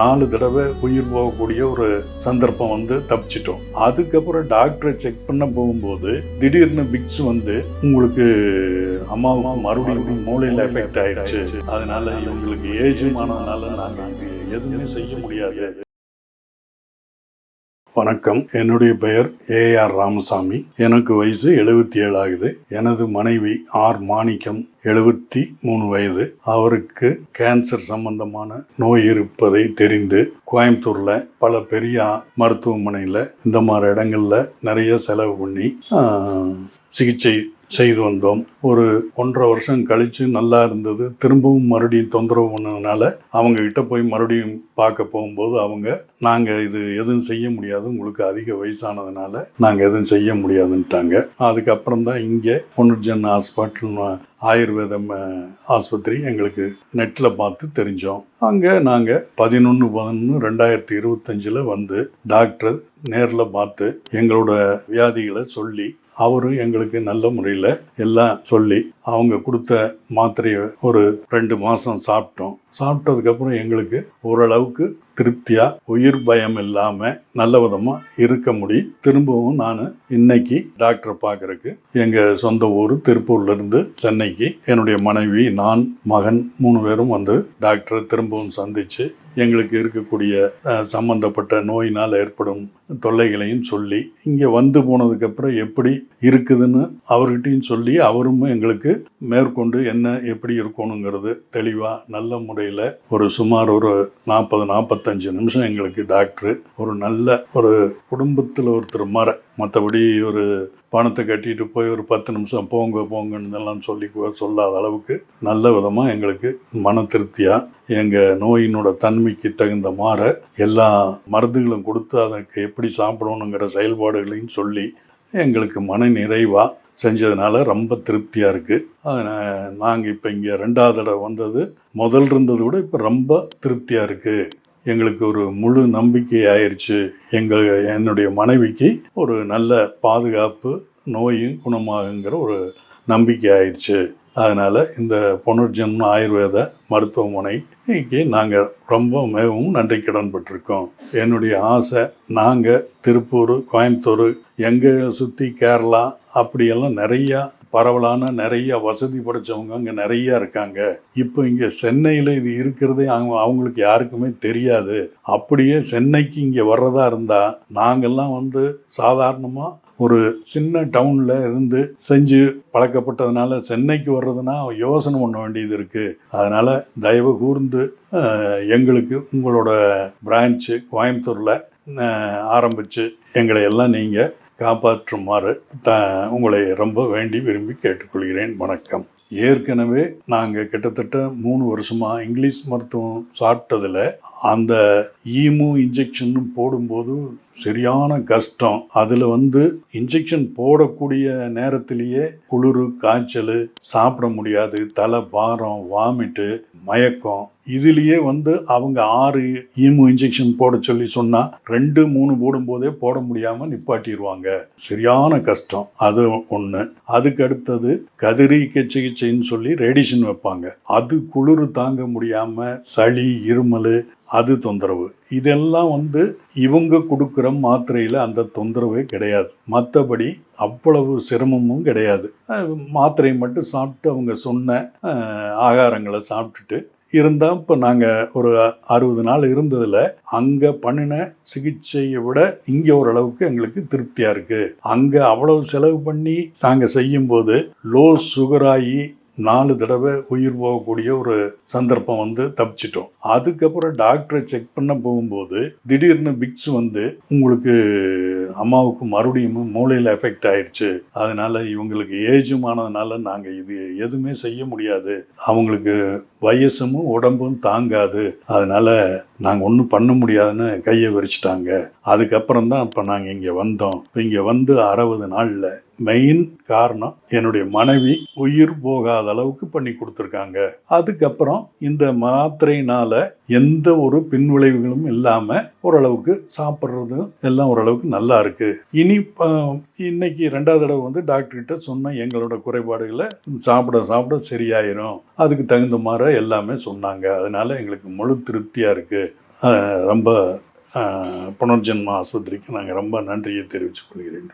நாலு தடவை உயிர் போகக்கூடிய ஒரு சந்தர்ப்பம் வந்து தப்பிச்சிட்டோம். அதுக்கப்புறம் டாக்டரை செக் பண்ண போகும்போது திடீர்னு பிக்ஸ் வந்து உங்களுக்கு அம்மாவுக்கு மறுபடியும் மூளையில் எஃபெக்ட் ஆயிடுச்சு. அதனால இவங்களுக்கு ஏஜும் ஆனதுனால நாங்கள் எதுவுமே செய்ய முடியாது. வணக்கம். என்னுடைய பெயர் ஏஆர் ராமசாமி. எனக்கு வயசு எழுபத்தி ஏழு ஆகுது. எனது மனைவி ஆர் மாணிக்கம் எழுபத்தி மூணு வயது. அவருக்கு கேன்சர் சம்பந்தமான நோய் இருப்பதை தெரிந்து கோயம்புத்தூர்ல பல பெரிய மருத்துவமனையில் இந்த மாதிரி இடங்கள்ல நிறைய செலவு பண்ணி சிகிச்சை செய்து வந்தோம். ஒரு ஒன்றரை வருஷம் கழித்து நல்லா இருந்தது. திரும்பவும் மறுபடியும் தொந்தரவு பண்ணதுனால அவங்க கிட்ட போய் மறுபடியும் பார்க்க போகும்போது அவங்க நாங்கள் இது எதுவும் செய்ய முடியாது. உங்களுக்கு அதிக வயசானதுனால நாங்கள் எதுவும் செய்ய முடியாதுன்ட்டாங்க. அதுக்கப்புறம் தான் இங்கே பொன்னுர்ஜன் ஹாஸ்பிட்டல் ஆயுர்வேதம் ஆஸ்பத்திரி எங்களுக்கு நெட்டில் பார்த்து தெரிஞ்சோம். அங்கே நாங்கள் பதினொன்று பதினொன்று ரெண்டாயிரத்தி இருபத்தஞ்சில் வந்து டாக்டர் நேரில் பார்த்து எங்களோட வியாதிகளை சொல்லி அவரும் எங்களுக்கு நல்ல முறையில் எல்லாம் சொல்லி அவங்க கொடுத்த மாத்திரையை ஒரு ரெண்டு மாதம் சாப்பிட்டோம். சாப்பிட்டதுக்கப்புறம் எங்களுக்கு ஓரளவுக்கு திருப்தியாக உயிர் பயம் இல்லாமல் நல்ல விதமாக இருக்க முடியும். திரும்பவும் நான் இன்னைக்கு டாக்டரை பார்க்குறக்கு எங்கள் சொந்த ஊர் திருப்பூர்லேருந்து சென்னைக்கு என்னுடைய மனைவி நான் மகன் மூணு பேரும் வந்து டாக்டரை திரும்பவும் சந்தித்து எங்களுக்கு இருக்கக்கூடிய சம்பந்தப்பட்ட நோயினால் ஏற்படும் தொல்லைகளையும் சொல்லி இங்கே வந்து போனதுக்கப்புறம் எப்படி இருக்குதுன்னு அவர்கிட்டயும் சொல்லி அவரும் எங்களுக்கு மேற்கொண்டு என்ன எப்படி இருக்கணுங்கிறது தெளிவாக நல்ல முறையில் ஒரு சுமார் ஒரு நாற்பது நாற்பத்தஞ்சு நிமிஷம் எங்களுக்கு டாக்டர் ஒரு நல்ல ஒரு குடும்பத்தில் ஒருத்தர் மர மற்றபடி ஒரு பணத்தை கட்டிட்டு போய் ஒரு பத்து நிமிஷம் போங்க போங்கன்னு எல்லாம் சொல்லி சொல்லாத அளவுக்கு நல்ல விதமாக எங்களுக்கு மன திருப்தியாக எங்கள் நோயினோட தன்மைக்கு தகுந்த மாற எல்லா மருந்துகளும் கொடுத்து அதற்கு எப்படி சாப்பிடணுங்கிற செயல்பாடுகளையும் சொல்லி எங்களுக்கு மன நிறைவாக செஞ்சதுனால ரொம்ப திருப்தியாக இருக்குது அதனால் நாங்கள் இப்போ இங்கே ரெண்டாவது தடவை வந்தது முதல் இருந்தது விட இப்போ ரொம்ப திருப்தியாக இருக்குது எங்களுக்கு ஒரு முழு நம்பிக்கை ஆயிடுச்சு எங்கள் என்னுடைய மனைவிக்கு ஒரு நல்ல பாதுகாப்பு நோயும் குணமாகுங்கிற ஒரு நம்பிக்கை ஆயிடுச்சு அதனால் இந்த புனர்ஜென்ம ஆயுர்வேத மருத்துவமனைக்கு நாங்கள் ரொம்ப மிகவும் நன்றி கடன் பட்டிருக்கோம் என்னுடைய ஆசை நாங்கள் திருப்பூர் கோயம்புத்தூர் எங்கே சுற்றி கேரளா அப்படியெல்லாம் நிறையா பரவலான நிறைய வசதி படைச்சவங்க அங்கே நிறைய இருக்காங்க. இப்போ இங்கே சென்னையில் இது இருக்கிறதே அவங்க அவங்களுக்கு யாருக்குமே தெரியாது. அப்படியே சென்னைக்கு இங்கே வர்றதா இருந்தால் நாங்கள்லாம் வந்து சாதாரணமாக ஒரு சின்ன டவுனில் இருந்து செஞ்சு பழக்கப்பட்டதுனால சென்னைக்கு வர்றதுனா யோசனை பண்ண வேண்டியது இருக்குது அதனால் தயவு கூர்ந்து எங்களுக்கு உங்களோட பிரான்ச்சு கோயம்புத்தூரில் ஆரம்பித்து எங்களை எல்லாம் நீங்கள் காப்பாற்றுமாறு த உங்களை ரொம்ப வேண்டி விரும்பி கேட்டுக்கொள்கிறேன். வணக்கம். ஏற்கனவே நாங்கள் கிட்டத்தட்ட மூணு வருஷமாக இங்கிலீஷ் மருத்துவம் சாப்பிட்டதில் அந்த ஈமு இன்ஜெக்ஷன் போடும்போது சரியான கஷ்டம். அதில் வந்து இன்ஜெக்ஷன் போடக்கூடிய நேரத்திலேயே குளிர் காய்ச்சல் சாப்பிட முடியாது தலை பாரம் வாமிட்டு மயக்கம் இதுலேயே வந்து அவங்க ஆறு ஈமு இன்ஜெக்ஷன் போட சொல்லி சொன்னால் ரெண்டு மூணு போடும்போதே போட முடியாமல் நிப்பாட்டிடுவாங்க சரியான கஷ்டம். அது ஒன்று அதுக்கு அடுத்தது கதிரீக்க சிகிச்சைன்னு சொல்லி ரேடியேஷன் வைப்பாங்க. அது குளிர் தாங்க முடியாமல் சளி இருமல் அது தொந்தரவு. இதெல்லாம் வந்து இவங்க கொடுக்குற மாத்திரையில் அந்த தொந்தரவே கிடையாது. மற்றபடி அவ்வளவு சிரமமும் கிடையாது. மாத்திரை மாத்திரையை மட்டும் சாப்பிட்டு அவங்க சொன்ன ஆகாரங்களை சாப்பிட்டுட்டு இருந்தால் இப்போ நாங்கள் ஒரு அறுபது நாள் இருந்ததில் அங்கே பண்ணின சிகிச்சையை விட இங்கே ஓரளவுக்கு எங்களுக்கு திருப்தியாக இருக்குது அங்கே அவ்வளவு செலவு பண்ணி நாங்கள் செய்யும்போது லோ சுகராகி நாலு தடவை உயிர் போகக்கூடிய ஒரு சந்தர்ப்பம் வந்து தப்பிச்சிட்டோம். அதுக்கப்புறம் டாக்டரை செக் பண்ண போகும்போது திடீர்னு பிக்ஸ் வந்து உங்களுக்கு அம்மாவுக்கு மறுபடியும் மூளையில் எஃபெக்ட் ஆயிடுச்சு அதனால இவங்களுக்கு ஏஜும் ஆனதுனால நாங்கள் இது எதுவுமே செய்ய முடியாது. அவங்களுக்கு வயசும் உடம்பும் தாங்காது. அதனால நாங்கள் ஒன்றும் பண்ண முடியாதுன்னு கையை விரிச்சிட்டாங்க. அதுக்கப்புறம் தான் இப்போ நாங்கள் இங்கே வந்தோம். இப்போ இங்கே வந்து அறுபது நாளில் மெயின் காரணம் என்னுடைய மனைவி உயிர் போகாத அளவுக்கு பண்ணி கொடுத்துருக்காங்க. அதுக்கப்புறம் இந்த மாத்திரையினால எந்த ஒரு பின்விளைவுகளும் இல்லாம ஓரளவுக்கு சாப்பிட்றது எல்லாம் ஓரளவுக்கு நல்லா இருக்கு. இனி ப- இன்னைக்கு ரெண்டாவது தடவை வந்து டாக்டர் கிட்ட சொன்ன எங்களோட குறைபாடுகளை சாப்பிட சாப்பிட சரியாயிரும். அதுக்கு தகுந்த மாதிரி எல்லாமே சொன்னாங்க. அதனால எங்களுக்கு முழு திருப்தியா இருக்கு. ரொம்ப புனர்ஜென்மா ஆஸ்பத்திரிக்கு நாங்கள் ரொம்ப நன்றியை தெரிவித்துக் கொள்கிறேன்.